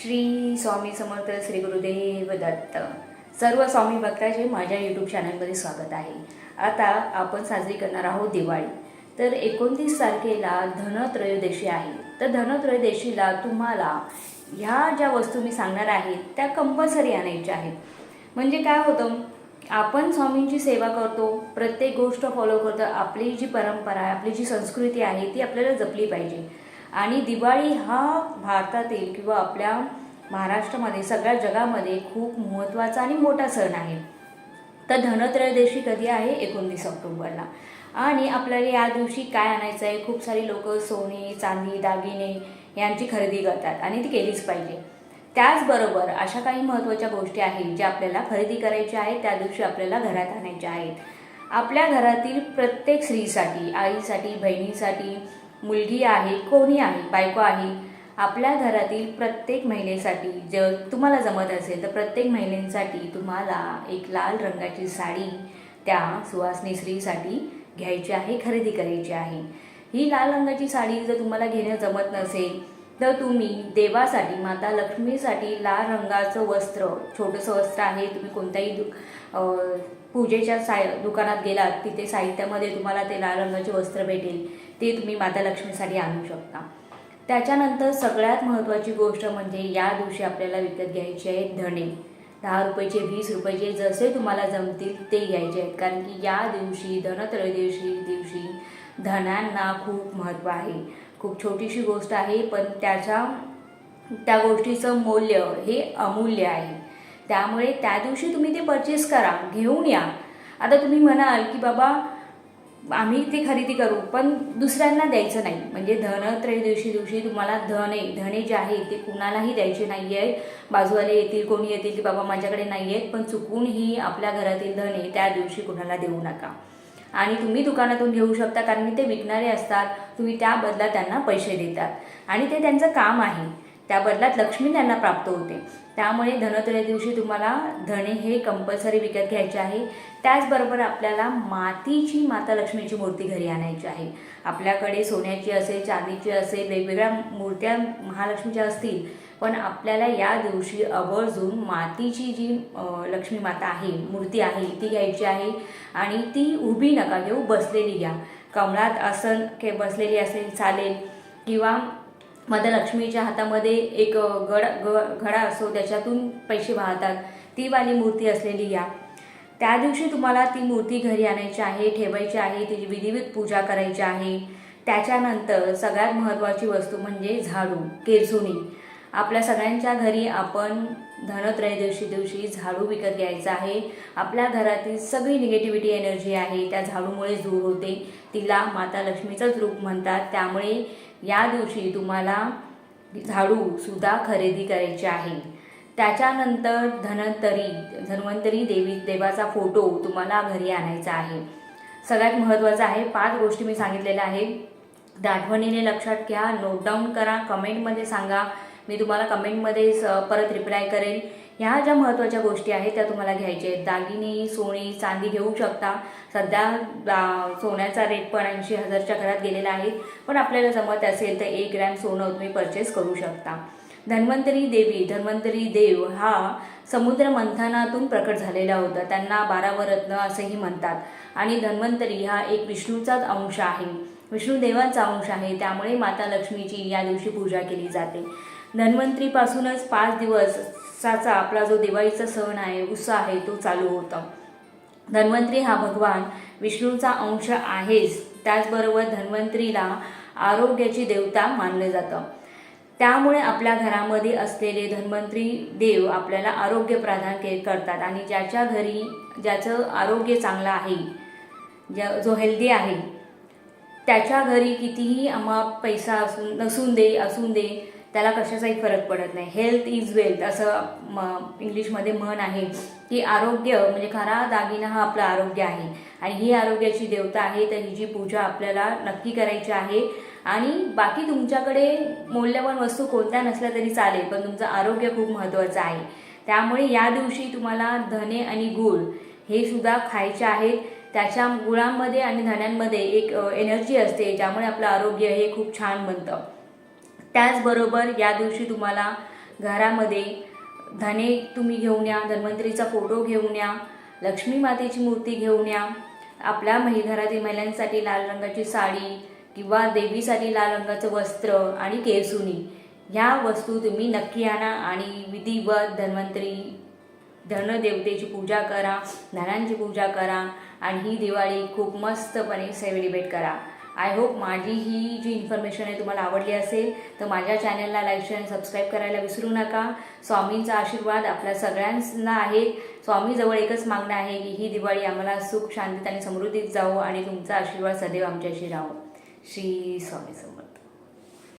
श्री स्वामी समर्थ श्री गुरुदेव दत्त. सर्व स्वामी भक्ताचे माझ्या यूट्यूब चॅनलमध्ये स्वागत आहे. आता आपण साजरी करणार आहोत दिवाळी. तर एकोणतीस तारखेला धनत्रयोदशी आहे. तर धनत्रयोदशीला तुम्हाला ह्या ज्या वस्तू मी सांगणार आहेत त्या कंपल्सरी आणायच्या आहेत. म्हणजे काय होतं आपण स्वामींची सेवा करतो प्रत्येक गोष्ट फॉलो करतो आपली जी परंपरा आहे आपली जी संस्कृती आहे ती आपल्याला जपली पाहिजे. आणि दिवाळी हा भारतातील किंवा आपल्या महाराष्ट्रामध्ये सगळ्या जगामध्ये खूप महत्त्वाचा आणि मोठा सण आहे. तर धनत्रयोदशी कधी आहे? एकोणतीस ऑक्टोबरला. आणि आपल्याला या दिवशी काय आणायचं आहे? खूप सारी लोक सोने चांदी दागिने यांची खरेदी करतात आणि ती केलीच पाहिजे. त्याचबरोबर अशा काही महत्त्वाच्या गोष्टी आहेत ज्या आपल्याला खरेदी करायच्या आहेत त्या दिवशी आपल्याला घरात आणायच्या आहेत. आपल्या घरातील प्रत्येक स्त्रीसाठी आईसाठी बहिणीसाठी मुलगी आहे कोणी आहे बायको आहे आपल्या घरातील प्रत्येक महिलेसाठी जर तुम्हाला जमत असेल तर प्रत्येक महिलेसाठी तुम्हाला एक लाल रंगाची साडी त्या सुवासनी स्त्रीसाठी घ्यायची आहे खरेदी करायची आहे. ही लाल रंगाची साडी जर तुम्हाला घेणं जमत नसेल तर तुम्ही देवासाठी माता लक्ष्मीसाठी लाल रंगाचं वस्त्र छोटंसं वस्त्र आहे तुम्ही कोणत्याही दु पूजेच्या साय दुकानात गेलात तिथे साहित्यामध्ये तुम्हाला ते लाल रंगाचे वस्त्र भेटेल. ते तुम्ही माता लक्ष्मीसाठी आणू शकता. त्याच्यानंतर सगळ्यात महत्त्वाची गोष्ट म्हणजे या दिवशी आपल्याला विकत घ्यायचे आहेत धणे. दहा रुपयाचे वीस रुपयाचे जसे तुम्हाला जमतील ते घ्यायचे आहेत. कारण की या दिवशी धनत्रयोदशी दिवशी धनांना खूप महत्त्व आहे. खूप छोटीशी गोष्ट आहे पण त्याच्या त्या गोष्टीचं मूल्य हे अमूल्य आहे. त्यामुळे त्या दिवशी तुम्ही ते परचेस करा घेऊन या. आता तुम्ही म्हणाल की बाबा आम्ही ते खरेदी करू पण दुसऱ्यांना द्यायचं नाही. म्हणजे धनत्रयोदशी दिवशी तुम्हाला धने धने जे आहे ते कुणालाही द्यायचे नाही आहेत बाजूवाले येतील कोणी येतील की बाबा माझ्याकडे नाही आहेत पण चुकूनही आपल्या घरातील धने त्या दिवशी कुणाला देऊ नका. आणि तुम्ही दुकानातून घेऊ शकता कारण की ते विकणारे असतात तुम्ही त्या बदला त्यांना पैसे देतात. आणि ते त्यांचं काम आहे. त्या बदल्यात लक्ष्मी त्यांना प्राप्त होते. त्यामुळे धनत्रय दिवशी तुम्हाला धणे हे कंपल्सरी विकत घ्यायचे आहे. त्याचबरोबर आपल्याला मातीची माता लक्ष्मीची मूर्ती घरी आणायची आहे. आपल्याकडे सोन्याची असेल चांदीची असेल वेगवेगळ्या मूर्त्या महालक्ष्मीच्या असतील पण आपल्याला या दिवशी आवर्जून मातीची जी लक्ष्मी माता आहे मूर्ती आहे ती घ्यायची आहे आणि ती उभी नका घेऊ बसलेली घ्या. कमळात आसन के बसलेली असेल चालेल. किंवा माता लक्ष्मीच्या हातामध्ये एक गड ग घडा असो त्याच्यातून पैसे वाहतात. ती वाली मूर्ती असलेली या. त्या दिवशी तुम्हाला ती मूर्ती घरी आणायची आहे ठेवायची आहे तिची विधिवत पूजा करायची आहे. त्याच्यानंतर सगळ्यात महत्त्वाची वस्तू म्हणजे झाडू केरसुणी आपल्या सगळ्यांच्या घरी आपण धनत्रयोदशी दिवशी झाडू विकत घ्यायचा आहे. आपल्या घरातील सगळी निगेटिव्हिटी एनर्जी आहे. त्या झाडूमुळे दूर होते. तिला माता लक्ष्मीचंच रूप म्हणतात. त्यामुळे या दिवशी तुम्हाला झाडूसुद्धा खरेदी करायची आहे. त्याच्यानंतर धनंतरी धन्वंतरी देवी देवाचा फोटो तुम्हाला घरी आणायचा आहे. सगळ्यात महत्त्वाचं आहे पाच गोष्टी मी सांगितलेल्या आहेत. दाठवणीने आठवणीने लक्षात घ्या नोट डाऊन करा कमेंटमध्ये सांगा. मी तुम्हाला कमेंटमध्ये स परत रिप्लाय करेन. ह्या ज्या महत्त्वाच्या गोष्टी आहेत त्या तुम्हाला घ्यायच्या आहेत. दागिने सोने चांदी घेऊ शकता. सध्या सोन्याचा रेट पण ऐंशी हजारच्या घरात गेलेला आहे. पण आपल्याला जमत असेल तर एक ग्रॅम सोनं तुम्ही परचेस करू शकता. धन्वंतरी देवी धन्वंतरी देव हा समुद्र मंथनातून प्रकट झालेला होता. त्यांना बारावरत्न असंही असेही म्हणतात. आणि धन्वंतरी हा एक विष्णूचाच अंश आहे. विष्णुदेवांचा अंश आहे. त्यामुळे माता लक्ष्मीची या दिवशी पूजा केली जाते. धन्वंतरीपासूनच पाच दिवस दिवसाचा आपला जो दिवाळीचा सण आहे उत्साह आहे तो चालू होता. धन्वंतरी हा भगवान विष्णूचा अंश आहेच. त्याचबरोबर धन्वंतरीला आरोग्याची देवता मानलं जातं. त्यामुळे आपल्या घरामध्ये असलेले धन्वंतरी देव आपल्याला आरोग्य प्रदान के करतात आणि ज्याच्या घरी ज्याचं आरोग्य चांगलं आहे ज्या जो हेल्दी आहे त्याच्या घरी कितीही अमाप पैसा असून नसून दे असून दे त्याला कशाचाही फरक पडत नाही. हेल्थ इज वेल्थ असं म इंग्लिशमध्ये म्हण आहे की आरोग्य म्हणजे खरा दागिना हा आपलं आरोग्य आहे. आणि ही आरोग्याची देवता आहे तर हिची पूजा आपल्याला नक्की करायची आहे. आणि बाकी तुमच्याकडे मौल्यवान वस्तू कोणत्या नसल्या तरी चालेल पण तुमचं आरोग्य खूप महत्त्वाचं आहे. त्यामुळे या दिवशी तुम्हाला धने आणि गूळ हे सुद्धा खायचे आहेत. त्याच्या गुळांमध्ये आणि धण्यांमध्ये एक एनर्जी असते ज्यामुळे आपलं आरोग्य हे खूप छान बनतं. त्याचबरोबर या दिवशी तुम्हाला घरामध्ये धने तुम्ही घेऊन या धन्वंतरीचा फोटो घेऊन या लक्ष्मी मातेची मूर्ती घेऊन या. आपल्या महि घरातील महिलांसाठी लाल रंगाची साडी किंवा देवीसाठी लाल रंगाचं वस्त्र आणि केसुनी ह्या वस्तू तुम्ही नक्की आणा आणि विधिवत धन्वंतरी धनदेवतेची पूजा करा धनांची पूजा करा आणि ही दिवाळी खूप मस्तपणे सेलिब्रेट करा. आय होप माझी ही जी इन्फॉर्मेशन आहे तुम्हाला आवडली असेल तर माझ्या चॅनलला लाईक शेअर आणि सबस्क्राईब करायला विसरू नका. स्वामींचा आशीर्वाद आपल्या सगळ्यांना आहे. स्वामीजवळ एकच मागणं आहे की ही दिवाळी आम्हाला सुख शांतीत आणि समृद्धीत जावो आणि तुमचा आशीर्वाद सदैव आमच्याशी राहो. श्री स्वामी समर्थ.